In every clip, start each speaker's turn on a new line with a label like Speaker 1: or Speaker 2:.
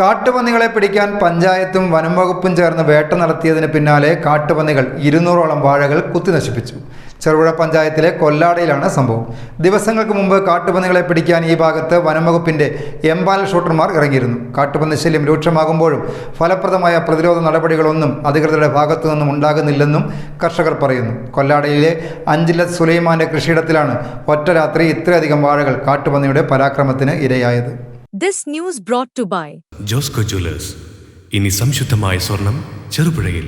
Speaker 1: കാട്ടുപന്നികളെ പിടിക്കാൻ പഞ്ചായത്തും വനം വകുപ്പും ചേർന്ന് വേട്ട നടത്തിയതിന് പിന്നാലെ കാട്ടുപന്നികൾ ഇരുന്നൂറോളം വാഴകൾ കുത്തി നശിപ്പിച്ചു. ചെറുപുഴ പഞ്ചായത്തിലെ കൊല്ലാടയിലാണ് സംഭവം. ദിവസങ്ങൾക്ക് മുമ്പ് കാട്ടുപന്നികളെ പിടിക്കാൻ ഈ ഭാഗത്ത് വനം വകുപ്പിന്റെ എംപാൽ ഷൂട്ടർമാർ ഇറങ്ങിയിരുന്നു. കാട്ടുപന്നി ശല്യം രൂക്ഷമാകുമ്പോഴും ഫലപ്രദമായ പ്രതിരോധ നടപടികളൊന്നും അധികൃതരുടെ ഭാഗത്തു നിന്നും ഉണ്ടാകുന്നില്ലെന്നും കർഷകർ പറയുന്നു. കൊല്ലാടയിലെ അഞ്ചിലത് സുലൈമാന്റെ കൃഷിയിടത്തിലാണ് ഒറ്റ രാത്രി ഇത്രയധികം വാഴകൾ കാട്ടുപന്നിയുടെ പരാക്രമത്തിന് ഇരയായത്.
Speaker 2: This news brought to by
Speaker 3: Josco jewellers ഇനി സംശുദ്ധമായ സ്വർണം ചെറുപുഴയിൽ.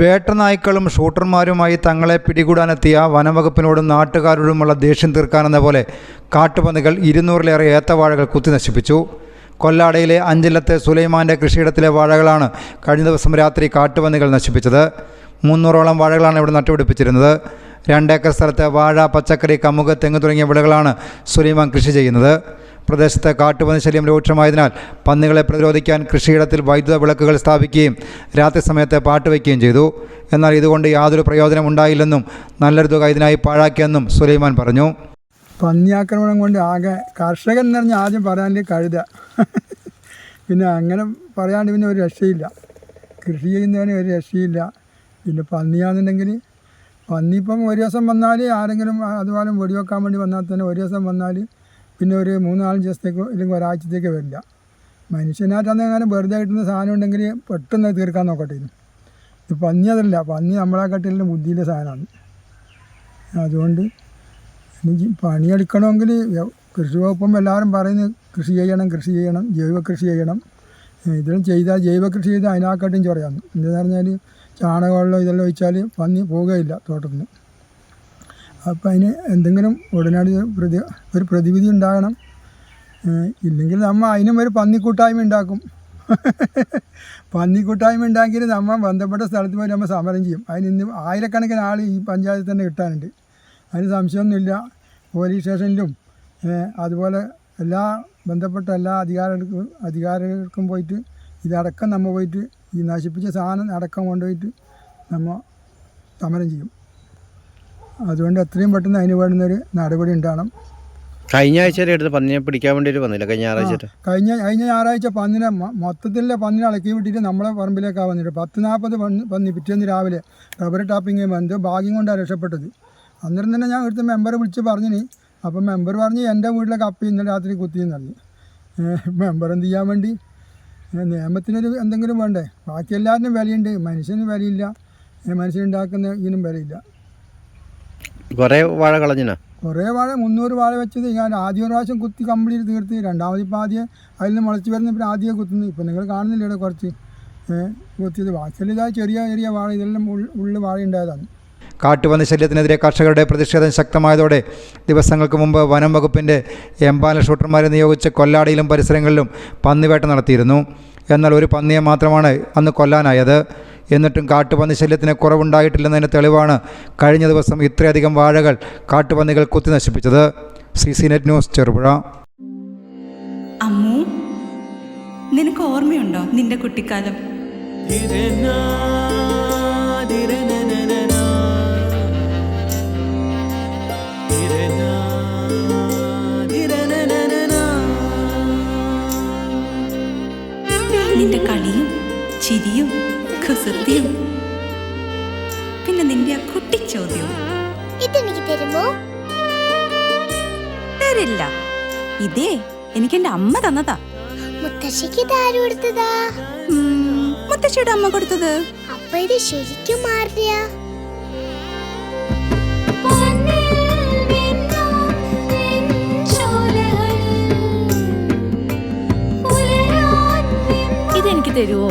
Speaker 1: വേട്ടനായ്ക്കളും ഷൂട്ടർമാരുമായി തങ്ങളെ പിടികൂടാനെത്തിയ വനംവകുപ്പിനോടും നാട്ടുകാരോടുമുള്ള ദേഷ്യം തീർക്കാനെന്ന പോലെ കാട്ടുപന്നികൾ ഇരുന്നൂറിലേറെ ഏത്തവാഴകൾ കുത്തിനശിപ്പിച്ചു കൊല്ലാടയിലെ അഞ്ചിലത്തെ സുലൈമാന്റെ കൃഷിയിടത്തിലെ വാഴകളാണ് കഴിഞ്ഞ ദിവസം രാത്രി കാട്ടുപന്നികൾ നശിപ്പിച്ചത്. മുന്നൂറോളം വാഴകളാണ് ഇവിടെ നട്ടുപിടിപ്പിച്ചിരുന്നത്. രണ്ടേക്കർ സ്ഥലത്ത് വാഴ പച്ചക്കറി കമുക് തെങ്ങ് തുടങ്ങിയ വിളകളാണ് സുലൈമാൻ കൃഷി ചെയ്യുന്നത്. പ്രദേശത്ത് കാട്ടുപന്നി ശല്യം രൂക്ഷമായതിനാൽ പന്നികളെ പ്രതിരോധിക്കാൻ കൃഷിയിടത്തിൽ വൈദ്യുത വിളക്കുകൾ സ്ഥാപിക്കുകയും രാത്രി സമയത്ത് പാട്ടുവയ്ക്കുകയും ചെയ്തു. എന്നാൽ ഇതുകൊണ്ട് യാതൊരു പ്രയോജനം ഉണ്ടായില്ലെന്നും നല്ലൊരു തുക ഇതിനായി പാഴാക്കിയെന്നും സുലൈമാൻ പറഞ്ഞു.
Speaker 4: പന്നിയാക്രമണം കൊണ്ട് ആകെ കർഷകൻ എന്ന് പറഞ്ഞാൽ ആദ്യം പറയാണ്ട് കഴുത പിന്നെ അങ്ങനെ പറയാണ്ട് പിന്നെ ഒരു രക്ഷയില്ല. കൃഷി ചെയ്യുന്നതിന് ഒരു രക്ഷയില്ല. പിന്നെ പന്നിയാണെന്നുണ്ടെങ്കിൽ പന്നി ഇപ്പം ഒരു ദിവസം വന്നാൽ ആരെങ്കിലും അതുപോലെ വെടിവെക്കാൻ വേണ്ടി വന്നാൽ തന്നെ ഒരു ദിവസം വന്നാൽ പിന്നെ ഒരു മൂന്നാലഞ്ച് ദിവസത്തേക്കോ അല്ലെങ്കിൽ ഒരാഴ്ചത്തേക്ക് വരില്ല. മനുഷ്യനായിട്ട് അങ്ങനെ വെറുതെ കിട്ടുന്ന സാധനം ഉണ്ടെങ്കിൽ പെട്ടെന്ന് തീർക്കാൻ നോക്കട്ടെ. ഇത് പന്നി അതല്ല പന്നി നമ്മളെക്കാട്ടിലും ബുദ്ധിയിലെ സാധനമാണ്. അതുകൊണ്ട് എനിക്ക് പണിയെടുക്കണമെങ്കിൽ കൃഷി വകുപ്പം എല്ലാവരും പറയുന്നത് കൃഷി ചെയ്യണം കൃഷി ചെയ്യണം ജൈവ കൃഷി ചെയ്യണം. ഇതെല്ലാം ചെയ്താൽ ജൈവ കൃഷി ചെയ്താൽ അതിനെക്കാട്ടും ചൊറയാന്ന് എന്താണെന്ന് പറഞ്ഞാൽ ചാണകവെള്ളം ഇതെല്ലാം ഒഴിച്ചാൽ പന്നി പോവുകയില്ല തോട്ടത്തിൽ നിന്ന് അപ്പം അതിന് എന്തെങ്കിലും ഉടനടി പ്രതി ഒരു പ്രതിവിധി ഉണ്ടാകണം. ഇല്ലെങ്കിൽ നമ്മൾ അതിനും ഒരു പന്നിക്കൂട്ടായ്മ ഉണ്ടാക്കും. പന്നിക്കൂട്ടായ്മ ഉണ്ടാക്കിയിട്ട് നമ്മൾ ബന്ധപ്പെട്ട സ്ഥലത്ത് പോയി നമ്മൾ സമരം ചെയ്യും. അതിന് ഇന്ന് ആയിരക്കണക്കിന് ആൾ ഈ പഞ്ചായത്തിൽ തന്നെ കിട്ടാനുണ്ട്. അതിന് സംശയമൊന്നുമില്ല. പോലീസ് സ്റ്റേഷനിലും അതുപോലെ എല്ലാ ബന്ധപ്പെട്ട എല്ലാ അധികാരികൾക്കും അധികാരികൾക്കും പോയിട്ട് ഇതടക്കം നമ്മൾ പോയിട്ട് ഈ നശിപ്പിച്ച സാധനം അടക്കം കൊണ്ടുപോയിട്ട് നമ്മൾ സമരം ചെയ്യും. അതുകൊണ്ട് എത്രയും പെട്ടെന്ന് അതിന് വേണ്ടുന്നൊരു നടപടി ഉണ്ടാകണം.
Speaker 5: കഴിഞ്ഞ ആഴ്ച എടുത്ത് പന്നിയെ പിടിക്കാൻ വേണ്ടിയിട്ട് വന്നില്ല? കഴിഞ്ഞ ഞായറാഴ്ച
Speaker 4: കഴിഞ്ഞ കഴിഞ്ഞ ഞായറാഴ്ച പന്നിനെ മൊത്തത്തിലെ പന്നിനെ ഇളക്കി വിട്ടിട്ട് നമ്മളെ പറമ്പിലേക്കാണ് വന്നിട്ട്. പത്ത് നാൽപ്പത് പന്നി പന്നി പിറ്റേന്ന് രാവിലെ റബ്ബർ ടാപ്പിങ് വന്ന് ഭാഗ്യം കൊണ്ടാണ് രക്ഷപ്പെട്ടത്. അന്നേരം തന്നെ ഞാൻ ഇവിടുത്തെ മെമ്പറെ വിളിച്ച് പറഞ്ഞിന് അപ്പം മെമ്പർ പറഞ്ഞ് എന്റെ വീട്ടിലെ കപ്പി ഇന്നലെ രാത്രി കുത്തിയെന്ന് പറഞ്ഞു. മെമ്പർ എന്ത് ചെയ്യാൻ വേണ്ടി? നിയമത്തിനൊരു എന്തെങ്കിലും വേണ്ടേ? ബാക്കി എല്ലാവരും വിലയുണ്ട്. മനുഷ്യന് വിലയില്ല. മനുഷ്യനുണ്ടാക്കുന്ന ഇതിനും വിലയില്ല.
Speaker 5: കുറേ വാഴ കളഞ്ഞിനാ?
Speaker 4: കുറേ വാഴ മുന്നൂറ് വാഴ വെച്ചത് ഞാൻ ആദ്യം ഒരു പ്രാവശ്യം കുത്തി കംപ്ലീറ്റ് തീർത്ത് രണ്ടാമത് ഇപ്പോൾ ആദ്യം അതിൽ നിന്ന് മുളച്ച് വരുന്ന പിന്നെ ആദ്യം കുത്തുന്നു ഇപ്പം നിങ്ങൾ കാണുന്നില്ല ഇവിടെ കുറച്ച്? കുത്തിയത്. ബാക്കിയെല്ലാം ഇതാ ചെറിയ ചെറിയ വാഴ. ഇതെല്ലാം ഉള്ളിൽ വാഴ ഉണ്ടായതാണ്.
Speaker 1: കാട്ടുപന്നി ശല്യത്തിനെതിരെ കർഷകരുടെ പ്രതിഷേധം ശക്തമായതോടെ ദിവസങ്ങൾക്ക് മുമ്പ് വനം വകുപ്പിന്റെ എംപാല ഷൂട്ടർമാരെ നിയോഗിച്ച് കൊല്ലാടിയിലും പരിസരങ്ങളിലും പന്നിവേട്ട നടത്തിയിരുന്നു. എന്നാൽ ഒരു പന്നിയെ മാത്രമാണ് അന്ന് കൊല്ലാനായത്. എന്നിട്ടും കാട്ടുപന്നി ശല്യത്തിന് കുറവുണ്ടായിട്ടില്ലെന്നതിന് തെളിവാണ് കഴിഞ്ഞ ദിവസം ഇത്രയധികം വാഴകൾ കാട്ടുപന്നികൾ കുത്തി നശിപ്പിച്ചത്. C C net news Cherupuzha.
Speaker 6: Ammu നിനക്ക് ഓർമ്മയുണ്ടോ നിന്റെ കുട്ടിക്കാലം? നിന്റെ കുസൃതിയും പിന്നെ നിന്റെ ആ കുട്ടിച്ചോദ്യവും
Speaker 7: ഇതെനിക്ക് തരുമോ?
Speaker 6: തരില്ല. ഇതേ എനിക്ക് എന്റെ അമ്മ തന്നതാ.
Speaker 7: മുത്തശ്ശിക്ക് കൊടുത്തതാ?
Speaker 6: ഉം, മുത്തശ്ശിയുടെ അമ്മ കൊടുത്തത്.
Speaker 7: അപ്പൊ ഇത് ശരിക്കും മാറിയ?
Speaker 2: ഇതെനിക്ക് തരുമോ